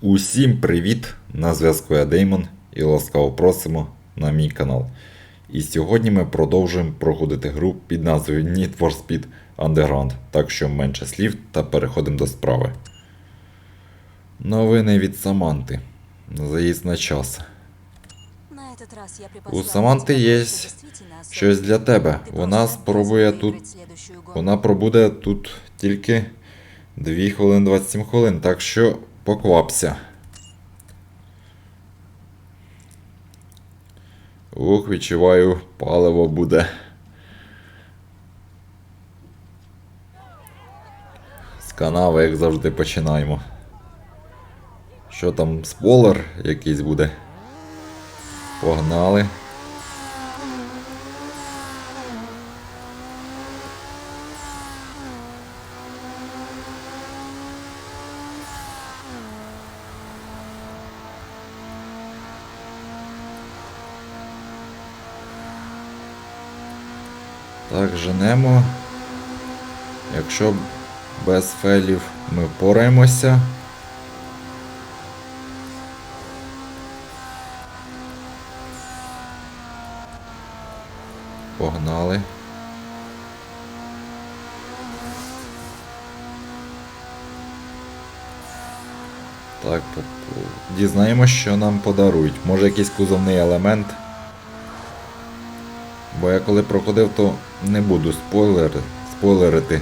Усім привіт! На зв'язку я Деймон і ласкаво просимо на мій канал. І сьогодні ми продовжуємо проходити гру під назвою Need for Speed Underground, так що менше слів та переходимо до справи. Новини від Саманти. Заїзд на час. На этот раз я У припасла Саманти для є тебя действительно особое. щось для тебе. Ты Вона просто спробує обязан тут. выиграть следующую гонку. Вона пробуде тут тільки 2 хвилини 27 хвилин, так що поквапся. Ух, відчуваю, паливо буде. З канави, як завжди, починаємо. Що там, спойлер якийсь буде? Погнали. Так, женемо. Якщо без фелів ми впораємося. Погнали. Так, по- дізнаємось, що нам подарують. Може якийсь кузовний елемент. Бо я коли проходив, то не буду спойлери, спойлерити.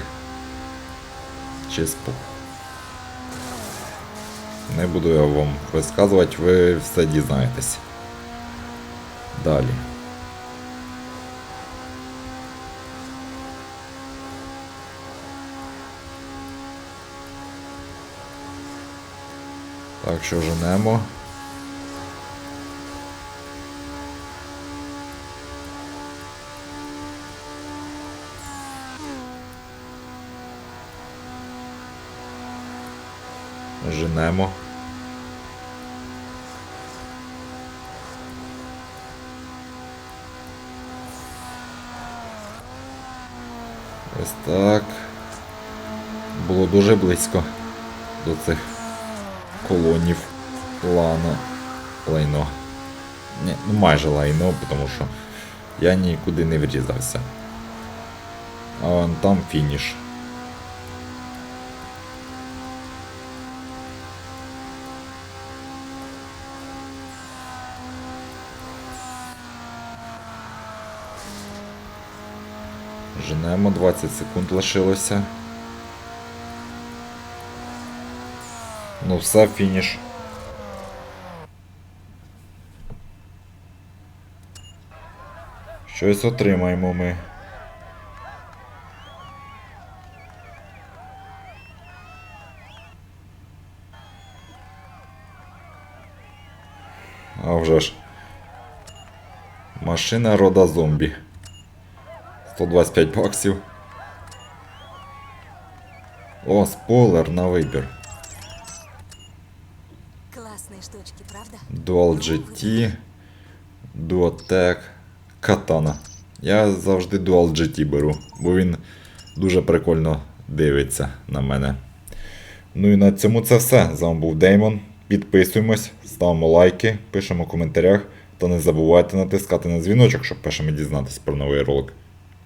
Чи спо... Не буду я вам розказувати, ви все дізнаєтесь. Далі. Так що женемо. Женемо. Ось так. Було дуже близько до цих колонів лано. Лайно. Ні, ну майже лайно, тому що я нікуди не врізався. А вон там фініш. Женемо 20 секунд лишилося. Ну все, фініш. Щось отримаємо ми. А вже ж. Машина рода зомбі. 125 баксів. О, спойлер на вибір. Классные штучки, правда? Dual GT, Duotec, Katana. Я завжди Dual GT беру, бо він дуже прикольно дивиться на мене. Ну і на цьому це все. З вами був Деймон. Підписуємось, ставимо лайки, пишемо в коментарях та не забувайте натискати на дзвіночок, щоб першими дізнатися про новий ролик.